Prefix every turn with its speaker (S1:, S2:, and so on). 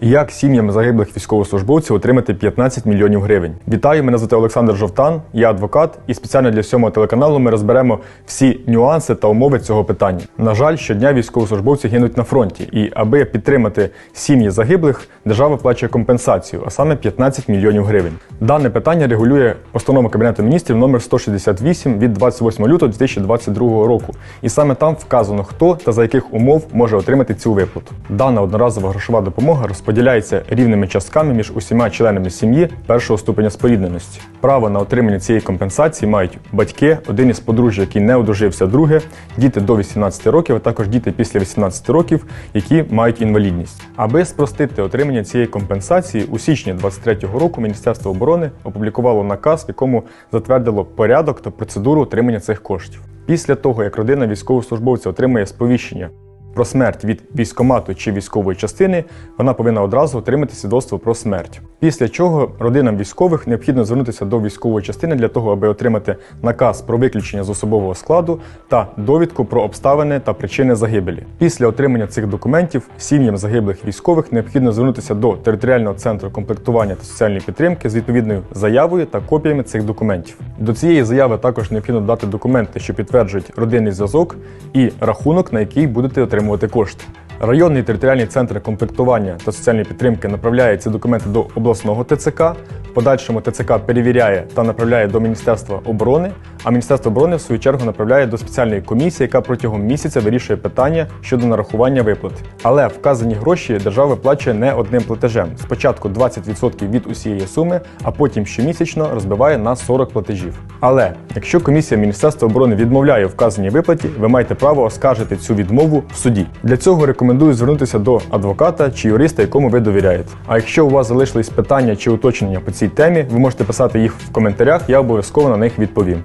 S1: Як сім'ям загиблих військовослужбовців отримати 15 мільйонів гривень? Вітаю, мене звати Олександр Жовтан, я адвокат, і спеціально для сьомого телеканалу ми розберемо всі нюанси та умови цього питання. На жаль, щодня військовослужбовці гинуть на фронті, і аби підтримати сім'ї загиблих, держава плачує компенсацію, а саме 15 мільйонів гривень. Дане питання регулює постанова Кабінету міністрів номер 168 від 28 лютого 2022 року. І саме там вказано, хто та за яких умов може отримати цю виплату. Дана одноразова грошова допомога розподіляється рівними частками між усіма членами сім'ї першого ступеня спорідненості. Право на отримання цієї компенсації мають батьки, один із подружжя, який не одружився, друге, діти до 18 років, а також діти після 18 років, які мають інвалідність. Аби спростити отримання цієї компенсації, у січні 2023 року Міністерство оборони опублікувало наказ, в якому затвердило порядок та процедуру отримання цих коштів. Після того, як родина військовослужбовця отримує сповіщення про смерть від військомату чи військової частини, вона повинна одразу отримати свідоцтво про смерть. Після чого родинам військових необхідно звернутися до військової частини для того, аби отримати наказ про виключення з особового складу та довідку про обставини та причини загибелі. Після отримання цих документів сім'ям загиблих військових необхідно звернутися до територіального центру комплектування та соціальної підтримки з відповідною заявою та копіями цих документів. До цієї заяви також необхідно дати документи, що підтверджують родинний зв'язок і рахунок, на який будете отримувати кошти. Районний територіальний центр комплектування та соціальної підтримки направляє ці документи до обласного ТЦК. В подальшому ТЦК перевіряє та направляє до Міністерства оборони, а Міністерство оборони в свою чергу направляє до спеціальної комісії, яка протягом місяця вирішує питання щодо нарахування виплати. Але вказані гроші держава виплачує не одним платежем. Спочатку 20% від усієї суми, а потім щомісячно розбиває на 40 платежів. Але якщо комісія Міністерства оборони відмовляє в вказаній виплаті, ви маєте право оскаржити цю відмову в суді. Для цього рекомендую звернутися до адвоката чи юриста, якому ви довіряєте. А якщо у вас залишились питання чи уточнення по цій темі, ви можете писати їх в коментарях, я обов'язково на них відповім.